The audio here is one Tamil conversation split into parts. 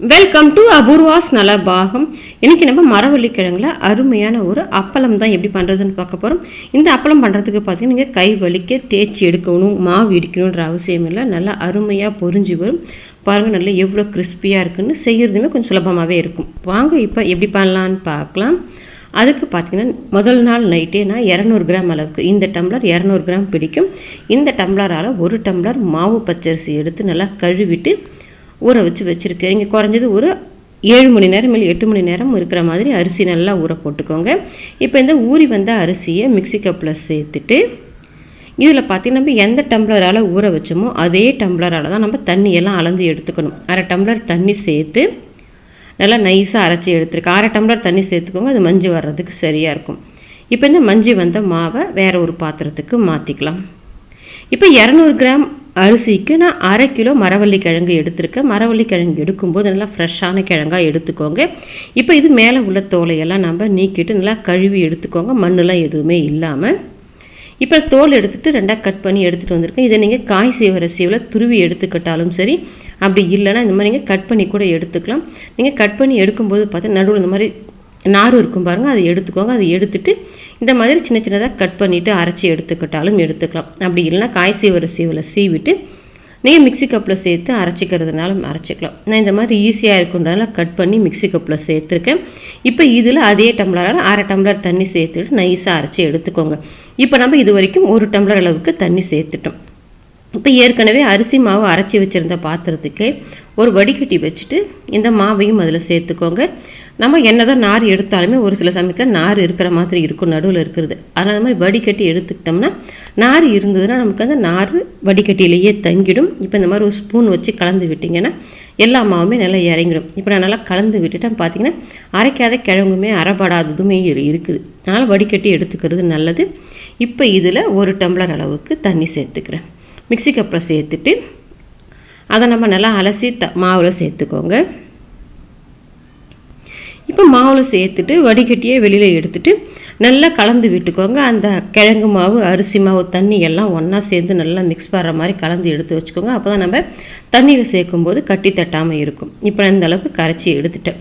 வெல்கம் டு அபூர்வாஸ் நலபாகம் இன்னைக்கு நம்ம மரவள்ளி கிழங்குல அருமையான ஒரு அப்பளம் தான் எப்படி பண்ணுறதுன்னு பார்க்க போகிறோம் இந்த அப்பளம் பண்ணுறதுக்கு பார்த்தீங்கன்னா நீங்கள் கை வலிக்க தேய்ச்சி எடுக்கணும் மாவு இடிக்கணுன்ற அவசியம் இல்லை. நல்லா அருமையாக பொரிஞ்சு வரும். பாருங்கள் நல்லா எவ்வளோ கிறிஸ்பியாக இருக்குன்னு செய்கிறதுமே கொஞ்சம் சுலபமாகவே இருக்கும். வாங்க இப்போ எப்படி பண்ணலான்னு பார்க்கலாம். அதுக்கு பார்த்தீங்கன்னா முதல் நாள் நைட்டே நான் இரநூறு கிராம் அளவுக்கு இந்த டம்ளர் இரநூறு கிராம் பிடிக்கும். இந்த டம்ளரால் ஒரு டம்ளர் மாவு பச்சரிசி எடுத்து நல்லா கழுவிட்டு ஊற வச்சு வச்சுருக்கேன். இங்கே குறைஞ்சது ஒரு ஏழு மணி நேரம் இல்லை எட்டு மணி நேரம் இருக்கிற மாதிரி அரிசி நல்லா ஊற போட்டுக்கோங்க. இப்போ இந்த ஊறி வந்த அரிசியை மிக்ஸி கப்பில் சேர்த்துட்டு இதில் பார்த்தீங்கன்னா நம்ம எந்த டம்ளரால் ஊற வச்சோமோ அதே டம்ளரால் தான் நம்ம தண்ணியெல்லாம் அளந்து எடுத்துக்கணும். அரை டம்ளர் தண்ணி சேர்த்து நல்லா நைஸாக அரைச்சி எடுத்துருக்கேன். அரை டம்ளர் தண்ணி சேர்த்துக்கோங்க அது மஞ்சள் வர்றதுக்கு சரியாக இருக்கும். இப்போ இந்த மஞ்சள் வந்த மாவை வேறு ஒரு பாத்திரத்துக்கு மாற்றிக்கலாம் இப்போ இரநூறு கிராம் அரிசிக்கு நான் அரை கிலோ மரவள்ளி கிழங்கு எடுத்திருக்கேன். மரவள்ளி கிழங்கு எடுக்கும்போது நல்லா ஃப்ரெஷ்ஷான கிழங்காக எடுத்துக்கோங்க. இப்போ இது மேலே உள்ள தோலையெல்லாம் நம்ம நீக்கிட்டு நல்லா கழுவி எடுத்துக்கோங்க. மண்ணெலாம் எதுவுமே இல்லாமல் இப்போ தோல் எடுத்துகிட்டு ரெண்டாக கட் பண்ணி எடுத்துகிட்டு வந்திருக்கேன். இதை நீங்கள் காய் சீவர சீவில் துருவி எடுத்துக்கிட்டாலும் சரி அப்படி இல்லைன்னா இந்த மாதிரி நீங்கள் கட் பண்ணி கூட எடுத்துக்கலாம். நீங்கள் கட் பண்ணி எடுக்கும்போது பார்த்தா நடுவில் இந்த மாதிரி நார் இருக்கும் பாருங்கள் அதை எடுத்துக்கோங்க. அதை எடுத்துகிட்டு இந்த மாதிரி சின்ன சின்னதாக கட் பண்ணிவிட்டு அரைச்சி எடுத்துக்கிட்டாலும் எடுத்துக்கலாம். அப்படி இல்லைன்னா காய் சீவர சீவில் சீவிட்டு நீங்கள் மிக்ஸி கப்பில் சேர்த்து அரைச்சிக்கிறதுனாலும் அரைச்சிக்கலாம். நான் இந்த மாதிரி ஈஸியாக இருக்குன்றதால கட் பண்ணி மிக்ஸி கப்பில் சேர்த்துருக்கேன். இப்போ இதில் அதே டம்ளரால் அரை டம்ளர் தண்ணி சேர்த்துட்டு நைஸாக அரைச்சி எடுத்துக்கோங்க. இப்போ நம்ம இது வரைக்கும் ஒரு டம்ளர் அளவுக்கு தண்ணி சேர்த்துட்டோம். இப்போ ஏற்கனவே அரிசி மாவு அரைச்சி வச்சுருந்த பாத்திரத்துக்கே ஒரு வடிகட்டி வச்சுட்டு இந்த மாவையும் அதில் சேர்த்துக்கோங்க. நம்ம என்னதான் நார் எடுத்தாலுமே ஒரு சில சமயத்தில் நார் இருக்கிற மாதிரி இருக்கும் நடுவில் இருக்கிறது. அதனால் அந்த மாதிரி வடிகட்டி எடுத்துக்கிட்டோம்னா நார் இருந்ததுன்னா நமக்கு அந்த நார் வடிகட்டியிலேயே தங்கிடும். இப்போ இந்த மாதிரி ஒரு ஸ்பூன் வச்சு கலந்து விட்டிங்கன்னா எல்லா மாவுமே நல்லா இறங்கிடும். இப்போ நான் நல்லா கலந்து விட்டுட்டேன் பார்த்தீங்கன்னா அரைக்காத கிழங்குமே அரைப்படாததுமே இருக்குது. அதனால் வடிகட்டி எடுத்துக்கிறது நல்லது. இப்போ இதில் ஒரு டம்ளர் அளவுக்கு தண்ணி சேர்த்துக்கிறேன். மிக்சி கப்பில் சேர்த்துட்டு அதை நம்ம நல்லா அலசி த மாவில் சேர்த்துக்கோங்க. இப்போ மாவில் சேர்த்துட்டு வடிகட்டியே வெளியில் எடுத்துட்டு நல்லா கலந்து விட்டுக்கோங்க. அந்த கிழங்கு மாவு அரிசி மாவு தண்ணி எல்லாம் ஒன்றா சேர்ந்து நல்லா மிக்ஸ் பண்ணுற மாதிரி கலந்து எடுத்து வச்சுக்கோங்க. அப்போ தான் நம்ம தண்ணியில் சேர்க்கும்போது கட்டி தட்டாமல் இருக்கும். இப்போ நான் இந்தளவுக்கு கரைச்சி எடுத்துட்டேன்.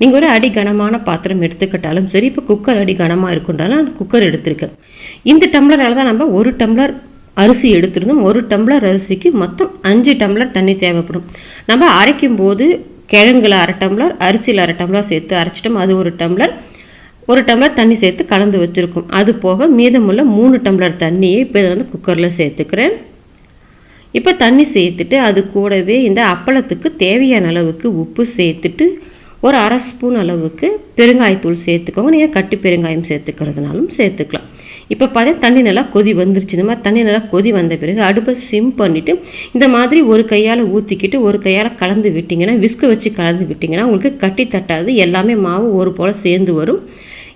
நீங்கள் ஒரு அடி கனமான பாத்திரம் எடுத்துக்கிட்டாலும் சரி இப்போ குக்கர் அடி கனமாக இருக்குன்றாலும் நான் குக்கர் எடுத்திருக்கேன். இந்த டம்ளரால் தான் நம்ம ஒரு டம்ளர் அரிசி எடுத்துருந்தோம். ஒரு டம்ளர் அரிசிக்கு மொத்தம் அஞ்சு டம்ளர் தண்ணி தேவைப்படும். நம்ம அரைக்கும் போது கிழங்குல அரை டம்ளர் அரிசியில் அரை டம்ளர் சேர்த்து அரைச்சிட்டோம். அது ஒரு டம்ளர். ஒரு டம்ளர் தண்ணி சேர்த்து கலந்து வச்சுருக்கோம். அது போக மீதமுள்ள மூணு டம்ளர் தண்ணியை இப்போ இதை வந்து குக்கரில் சேர்த்துக்கிறேன். இப்போ தண்ணி சேர்த்துட்டு அது கூடவே இந்த அப்பளத்துக்கு தேவையான அளவுக்கு உப்பு சேர்த்துட்டு ஒரு அரை ஸ்பூன் அளவுக்கு பெருங்காயத்தூள் சேர்த்துக்கோங்க. நீங்கள் கட்டி பெருங்காயம் சேர்த்துக்கிறதுனாலும் சேர்த்துக்கலாம். இப்போ பார்த்தா தண்ணி நல்லா கொதி வந்துருச்சு. இந்த மாதிரி தண்ணி நல்லா கொதி வந்த பிறகு அடுப்பை சிம் பண்ணிவிட்டு இந்த மாதிரி ஒரு கையால் ஊற்றிக்கிட்டு ஒரு கையால் கலந்து விட்டிங்கன்னா விஸ்கு வச்சு கலந்து விட்டிங்கன்னா உங்களுக்கு கட்டி தட்டாது. எல்லாமே மாவு ஒரு போல் சேர்ந்து வரும்.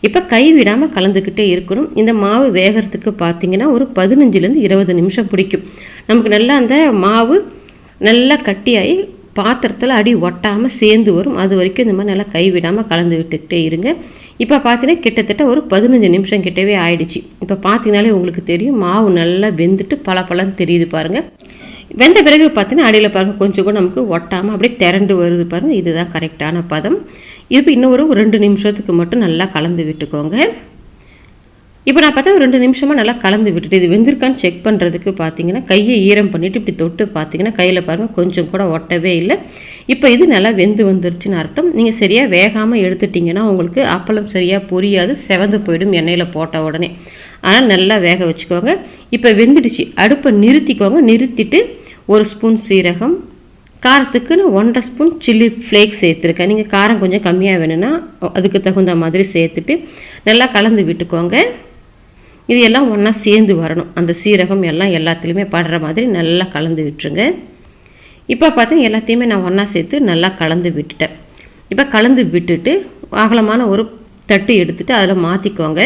இப்போ கை விடாமல் கலந்துக்கிட்டே இருக்கணும். இந்த மாவு வேகிறதுக்கு பார்த்தீங்கன்னா ஒரு பதினஞ்சுலேருந்து இருபது நிமிஷம் பிடிக்கும். நமக்கு நல்லா அந்த மாவு நல்லா கட்டியாகி பாத்திரத்தில் அடி ஒட்டாமல் சேர்ந்து வரும். அது வரைக்கும் இந்த மாதிரி நல்லா கைவிடாமல் கலந்து விட்டுக்கிட்டே இருங்க. இப்போ பார்த்தீங்கன்னா கிட்டத்தட்ட ஒரு பதினஞ்சு நிமிஷம் கிட்டவே ஆயிடுச்சு. இப்போ பார்த்தீங்கனாலே உங்களுக்கு தெரியும் மாவு நல்லா வெந்துட்டு பல பழம் தெரியுது பாருங்கள் வெந்த பிறகு பார்த்தீங்கன்னா அடியில் பாருங்கள் கொஞ்சம் கூட நமக்கு ஒட்டாமல் அப்படியே திரண்டு வருது பாருங்கள் இதுதான் கரெக்டான பதம். இப்போ இன்னும் ஒரு ரெண்டு நிமிஷத்துக்கு மட்டும் நல்லா கலந்து விட்டுக்கோங்க. இப்போ நான் பார்த்தா ஒரு ரெண்டு நிமிஷமாக நல்லா கலந்து விட்டுட்டு இது வெந்திருக்கான்னு செக் பண்ணுறதுக்கு பார்த்தீங்கன்னா கையை ஈரம் பண்ணிவிட்டு இப்படி தொட்டு பார்த்தீங்கன்னா கையில் பாருங்கள் கொஞ்சம் கூட ஒட்டவே இல்லை. இப்போ இது நல்லா வெந்து வந்துருச்சுன்னு அர்த்தம். நீங்கள் சரியாக வேகாமல் எடுத்துட்டிங்கன்னா உங்களுக்கு அப்பளம் சரியாக பொரியாது செவந்து போயிடும் எண்ணெயில் போட்ட உடனே. ஆனால் நல்லா வேக வச்சுக்கோங்க. இப்போ வெந்துடுச்சு. அடுப்பை நிறுத்திக்கோங்க. நிறுத்திட்டு ஒரு ஸ்பூன் சீரகம் காரத்துக்குன்னு ஒன்றரை ஸ்பூன் சில்லி ஃப்ளேக்ஸ் சேர்த்துருக்கேன். நீங்கள் காரம் கொஞ்சம் கம்மியாக வேணும்னா அதுக்கு தகுந்த மாதிரி சேர்த்துட்டு நல்லா கலந்து விட்டுக்கோங்க. இது எல்லாம் ஒன்றா சேர்ந்து வரணும். அந்த சீரகம் எல்லாம் எல்லாத்துலேயுமே படுற மாதிரி நல்லா கலந்து விட்டுருங்க. இப்போ பார்த்தீங்கன்னா எல்லாத்தையுமே நான் ஒன்றா சேர்த்து நல்லா கலந்து விட்டுட்டேன். இப்போ கலந்து விட்டுட்டு அகலமான ஒரு தட்டு எடுத்துகிட்டு அதில் மாற்றிக்கோங்க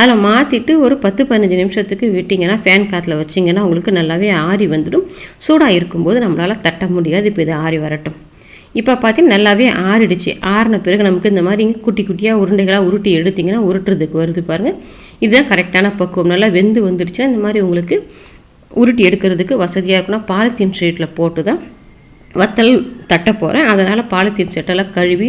அதில் மாற்றிட்டு ஒரு பத்து பதினஞ்சு நிமிஷத்துக்கு விட்டிங்கன்னா ஃபேன் காற்றுல வச்சிங்கன்னா உங்களுக்கு நல்லாவே ஆறி வந்துடும். சூடாக இருக்கும்போது நம்மளால் தட்ட முடியாது. இப்போ இது ஆறி வரட்டும். இப்போ பார்த்தீங்கன்னா நல்லாவே ஆறிடுச்சு. ஆறின பிறகு நமக்கு இந்த மாதிரி குட்டி குட்டியாக உருண்டைகளாக உருட்டி எடுத்திங்கன்னா உருட்டுறதுக்கு வருது பாருங்கள் இதுதான் கரெக்டான பக்குவம். நல்லா வெந்து வந்துடுச்சுன்னா இந்த மாதிரி உங்களுக்கு உருட்டி எடுக்கிறதுக்கு வசதியாக இருக்குன்னா பாலித்தீன் ஷீட்டில் போட்டு தான் வத்தல் தட்ட போகிறேன் அதனால் பாலித்தீன் செட்டெல்லாம் கழுவி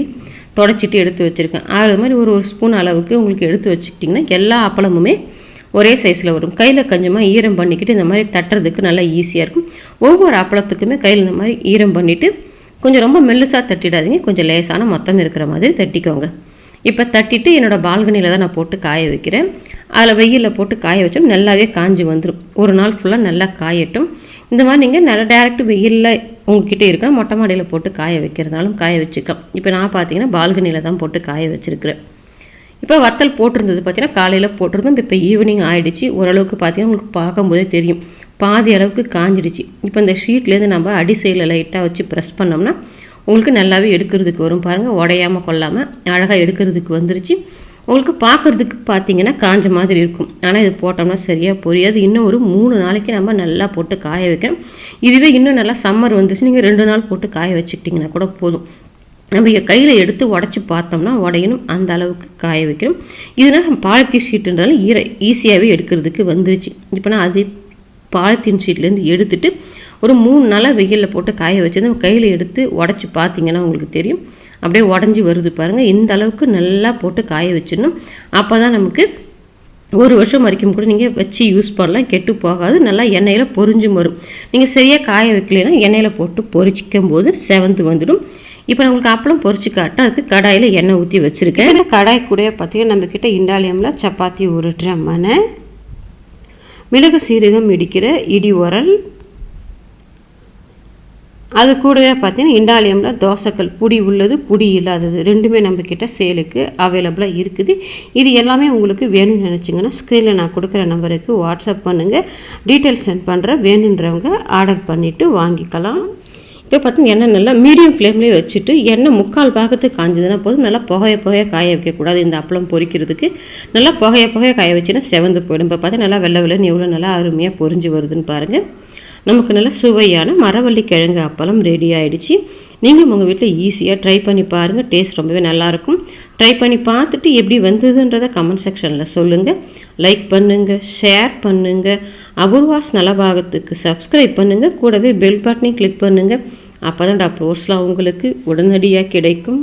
தொடச்சிட்டு எடுத்து வச்சுருக்கேன். அது மாதிரி ஒரு ஒரு ஸ்பூன் அளவுக்கு உங்களுக்கு எடுத்து வச்சுக்கிட்டிங்கன்னா எல்லா அப்பளமுமே ஒரே சைஸில் வரும். கையில் கொஞ்சமாக ஈரம் பண்ணிக்கிட்டு இந்த மாதிரி தட்டுறதுக்கு நல்லா ஈஸியாக இருக்கும். ஒவ்வொரு அப்பளத்துக்குமே கையில் இந்த மாதிரி ஈரம் பண்ணிவிட்டு கொஞ்சம் ரொம்ப மெல்லுசாக தட்டிடாதீங்க. கொஞ்சம் லேசான மொத்தம் இருக்கிற மாதிரி தட்டிக்கோங்க. இப்போ தட்டிட்டு என்னோடய பால்கனியில் தான் நான் போட்டு காய வைக்கிறேன். அதில் வெயிலில் போட்டு காய வச்சோம் நல்லாவே காஞ்சி வந்துடும் ஒரு நாள் ஃபுல்லாக நல்லா காயட்டும். இந்த மாதிரி நீங்கள் நல்லா டேரெக்ட் வெயிலில் உங்ககிட்ட இருக்கணும் மொட்டை மாடியில் போட்டு காய வைக்கிறதுனாலும் காய வச்சுக்கலாம். இப்போ நான் பார்த்தீங்கன்னா பால்கனியில் தான் போட்டு காய வச்சுருக்கிறேன். இப்போ வத்தல் போட்டிருந்தது பார்த்தீங்கன்னா காலையில் போட்டிருந்தோம். இப்போ ஈவினிங் ஆகிடுச்சு ஓரளவுக்கு பார்த்தீங்கன்னா உங்களுக்கு பார்க்கும்போதே தெரியும். பாதி அளவுக்கு காஞ்சிடுச்சு. இப்போ இந்த ஷீட்லேருந்து நம்ம அடி சைடில் லைட்டாக வச்சு ப்ரெஸ் பண்ணோம்னா உங்களுக்கு நல்லாவே எடுக்கிறதுக்கு வரும். பாருங்கள் உடையாமல் கொள்ளாமல் அழகாக எடுக்கிறதுக்கு வந்துருச்சு. உங்களுக்கு பார்க்குறதுக்கு பார்த்தீங்கன்னா காஞ்ச மாதிரி இருக்கும். ஆனால் இது போட்டோம்னா சரியாக புரியாது. இன்னும் ஒரு மூணு நாளைக்கு நம்ம நல்லா போட்டு காய வைக்கணும். இதுவே இன்னும் நல்லா சம்மர் வந்துச்சு. நீங்கள் ரெண்டு நாள் போட்டு காய வச்சுக்கிட்டிங்கன்னா கூட போதும். நம்ம கையில் எடுத்து உடச்சி பார்த்தோம்னா உடையணும். அந்த அளவுக்கு காய வைக்கணும். இதனால் நம்ம பாலித்தீன் ஷீட்டுன்றாலும் ஈர ஈஸியாகவே எடுக்கிறதுக்கு வந்துருச்சு. இப்போ நான் அது பாலித்தீன் ஷீட்லேருந்து எடுத்துட்டு ஒரு மூணு நாளாக வெயிலில் போட்டு காய வச்சு நம்ம கையில் எடுத்து உடச்சி பார்த்தீங்கன்னா உங்களுக்கு தெரியும். அப்படியே உடஞ்சி வருது பாருங்கள் இந்த அளவுக்கு நல்லா போட்டு காய வச்சிடணும். அப்போ தான் நமக்கு ஒரு வருஷம் வரைக்கும் கூட நீங்கள் வச்சு யூஸ் பண்ணலாம். கெட்டு போகாது. நல்லா எண்ணெயில் பொறிஞ்சும் வரும். நீங்கள் சரியாக காய வைக்கலைன்னா எண்ணெயில் போட்டு பொறிச்சிக்கும் போது செவந்து வந்துடும். இப்போ நான் உங்களுக்கு அப்பளம் பொறிச்சு காட்ட அதுக்கு கடாயில் எண்ணெய் ஊற்றி வச்சுருக்கேன். கடாய் கூட பார்த்தீங்கன்னா நம்மக்கிட்ட இண்டாலியமில் சப்பாத்தி உருட்டுற மனை மிளகு சீரகம் இடிக்கிற இடி உரல் அது கூடவே பார்த்தீங்கன்னா இண்டாலியமில் தோசைக்கல் புடி உள்ளது புடி இல்லாதது. ரெண்டுமே நம்மக்கிட்ட சேலுக்கு அவைலபிளாக இருக்குது. இது எல்லாமே உங்களுக்கு வேணும்னு நினச்சிங்கன்னா ஸ்க்ரீனில் நான் கொடுக்குற நம்பருக்கு வாட்ஸ்அப் பண்ணுங்கள் டீட்டெயில்ஸ் சென்ட் பண்ணுறேன் வேணுன்றவங்க ஆர்டர் பண்ணிவிட்டு வாங்கிக்கலாம். இப்போ பார்த்தீங்கன்னா எண்ணெய் நல்லா மீடியம் ஃப்ளேம்லேயே வச்சுட்டு எண்ணெய் முக்கால் பாகத்துக்கு காஞ்சதுன்னா போதும். நல்லா புகைய புகைய காய வைக்கக்கூடாது இந்த அப்பளம் பொரிக்கிறதுக்கு. நல்லா புகைய புகைய காய வச்சுன்னா செவந்து போயிடும். இப்போ பார்த்தா நல்லா வெள்ளை வெள்ளன்னு எவ்வளோ நல்லா அருமையாக பொரிஞ்சு வருதுன்னு பாருங்கள் நமக்கு நல்ல சுவையான மரவள்ளி கிழங்கு அப்பளம் ரெடி ஆகிடுச்சு நீங்களும் உங்கள் வீட்டில் ஈஸியாக ட்ரை பண்ணி பாருங்கள் டேஸ்ட் ரொம்பவே நல்லாயிருக்கும் ட்ரை பண்ணி பார்த்துட்டு எப்படி வந்ததுன்றதை கமெண்ட் செக்ஷனில் சொல்லுங்கள் லைக் பண்ணுங்கள் ஷேர் பண்ணுங்கள் அபூர்வாஸ் நலபாகத்துக்கு சப்ஸ்கிரைப் பண்ணுங்கள் கூடவே பெல் பட்டனையும் கிளிக் பண்ணுங்கள் அப்போ தான் டாக்டர் உங்களுக்கு உடனடியாக கிடைக்கும்.